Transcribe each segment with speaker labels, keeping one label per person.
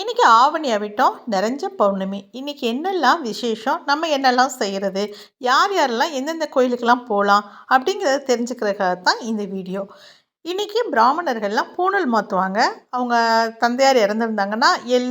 Speaker 1: இன்றைக்கி ஆவணி அவிட்டம் நிறைஞ்ச பௌர்ணமி. இன்றைக்கி என்னெல்லாம் விசேஷம் நம்ம என்னெல்லாம் செய்கிறது யார் யாரெல்லாம் எந்தெந்த கோயிலுக்கெல்லாம் போகலாம் அப்படிங்கிறத தெரிஞ்சுக்கிறதுக்காக தான் இந்த வீடியோ. இன்றைக்கி பிராமணர்கள்லாம் பூணல் மாற்றுவாங்க அவங்க தந்தையார் இறந்துருந்தாங்கன்னா எள்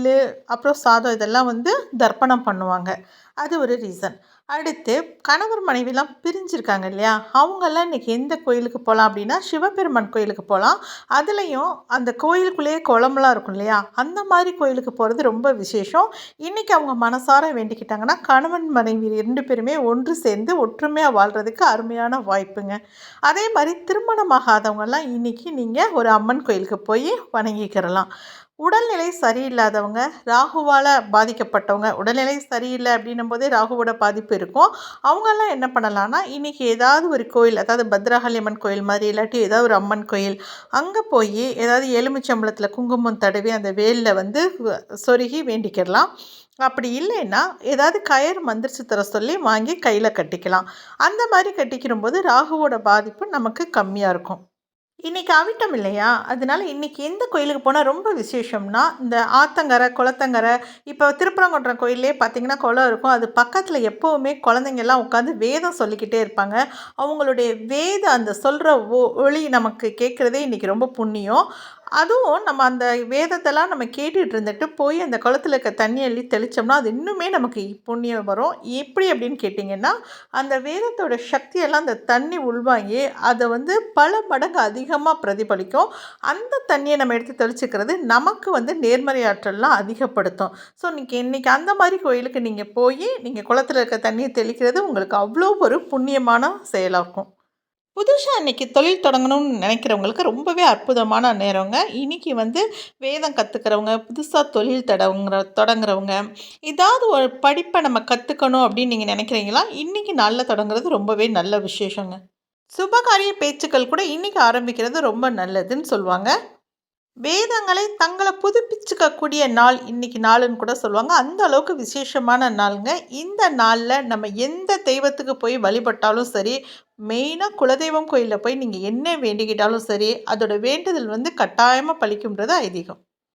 Speaker 1: அப்புறம் சாதம் இதெல்லாம் வந்து தர்ப்பணம் பண்ணுவாங்க. அது ஒரு ரீசன் அடுத்து கணவர் மனைவிலாம் பிரிஞ்சிருக்காங்க இல்லையா? அவங்கெல்லாம் இன்றைக்கி எந்த கோயிலுக்கு போகலாம் அப்படின்னா சிவபெருமான் கோயிலுக்கு போகலாம் அதுலேயும் அந்த கோயிலுக்குள்ளேயே குளம்லாம் இருக்கும் இல்லையா? அந்த மாதிரி கோயிலுக்கு போகிறது ரொம்ப விசேஷம். இன்றைக்கி அவங்க மனசார வேண்டிக்கிட்டாங்கன்னா கணவன் மனைவி ரெண்டு பேருமே ஒன்று சேர்ந்து ஒற்றுமையாக வாழ்கிறதுக்கு அருமையான வாய்ப்புங்க. அதே மாதிரி திருமணமாகாதவங்கெல்லாம் இன்றைக்கி நீங்கள் ஒரு அம்மன் கோயிலுக்கு போய் வணங்கிக்கிறலாம் உடல்நிலை சரியில்லாதவங்க ராகுவால் பாதிக்கப்பட்டவங்க உடல்நிலை சரியில்லை அப்படின்னும் போதே ராகுவோட பாதிப்பு இருக்கும். அவங்கெல்லாம் என்ன பண்ணலான்னா இன்றைக்கி ஏதாவது ஒரு கோயில் அதாவது பத்ரகாளியம்மன் கோயில் மாதிரி இல்லாட்டி ஏதாவது ஒரு அம்மன் கோயில் அங்கே போய் ஏதாவது எலுமிச்சம்பளத்தில் குங்குமம் தடவி அந்த வேலில் வந்து சொருகி வேண்டிக்கிடலாம். அப்படி இல்லைன்னா ஏதாவது கயிறு மந்திரிச்சு தர சொல்லி வாங்கி கையில் கட்டிக்கலாம். அந்த மாதிரி கட்டிக்கிற போது ராகுவோட பாதிப்பு நமக்கு கம்மியாக இருக்கும். இன்றைக்கி அவிட்டம் இல்லையா? அதனால இன்றைக்கி எந்த கோயிலுக்கு போனால் ரொம்ப விசேஷம்னா இந்த ஆத்தங்கரை குளத்தங்கரை இப்போ திருப்பரங்குன்றம் கோயிலே பார்த்திங்கன்னா குளம் இருக்கும். அது பக்கத்தில் எப்போவுமே குழந்தைங்கள்லாம் உட்காந்து வேதம் சொல்லிக்கிட்டே இருப்பாங்க. அவங்களுடைய வேதம் அந்த சொல்கிற ஒ ஒளி நமக்கு கேட்குறதே இன்றைக்கி ரொம்ப புண்ணியம். அதுவும் நம்ம அந்த வேதத்தெல்லாம் நம்ம கேட்டுட்டு இருந்துட்டு போய் அந்த குளத்துல இருக்க தண்ணி அள்ளி தெளித்தோம்னா அது இன்னுமே நமக்கு புண்ணியம் வரும். எப்படி அப்படின்னு கேட்டிங்கன்னா அந்த வேதத்தோட சக்தியெல்லாம் அந்த தண்ணி உள்வாங்கி அதை வந்து பல மடங்கு அதிகமாக பிரதிபலிக்கும். அந்த தண்ணியை நம்ம எடுத்து தெளிச்சுக்கிறது நமக்கு வந்து நேர்மறை ஆற்றல்லாம் அதிகப்படுத்தும். ஸோ நீங்கள் இன்றைக்கி அந்த மாதிரி கோயிலுக்கு நீங்கள் போய் நீங்கள் குளத்தில் இருக்க தண்ணியை தெளிக்கிறது உங்களுக்கு அவ்வளோ ஒரு புண்ணியமான செயலாக இருக்கும். புதுசாக இன்றைக்கி தொழில் தொடங்கணும்னு நினைக்கிறவங்களுக்கு ரொம்பவே அற்புதமான நேரங்க. இன்றைக்கி வந்து வேதம் கற்றுக்கிறவங்க புதுசாக தொழில் தடவுங்கிற தொடங்குறவங்க ஏதாவது ஒரு படிப்பை நம்ம கற்றுக்கணும் அப்படின்னு நீங்கள் நினைக்கிறீங்களா? இன்றைக்கி நாளில் தொடங்குறது ரொம்பவே நல்ல விசேஷங்க. சுபகாரிய பேச்சுக்கள் கூட இன்றைக்கி ஆரம்பிக்கிறது ரொம்ப நல்லதுன்னு சொல்லுவாங்க. வேதங்களை தங்களை புதுப்பிச்சுக்கக்கூடிய நாள் இன்றைக்கி நாளுன்னு கூட சொல்லுவாங்க. அந்த அளவுக்கு விசேஷமான நாளுங்க. இந்த நாளில் நம்ம எந்த தெய்வத்துக்கு போய் வழிபட்டாலும் சரி மெயினாக குலதெய்வம் கோயிலில் போய் நீங்கள் என்ன வேண்டிக்கிட்டாலும் சரி அதோட வேண்டுதல் வந்து கட்டாயமாக பழிக்கும்ன்றது ஐதீகம்.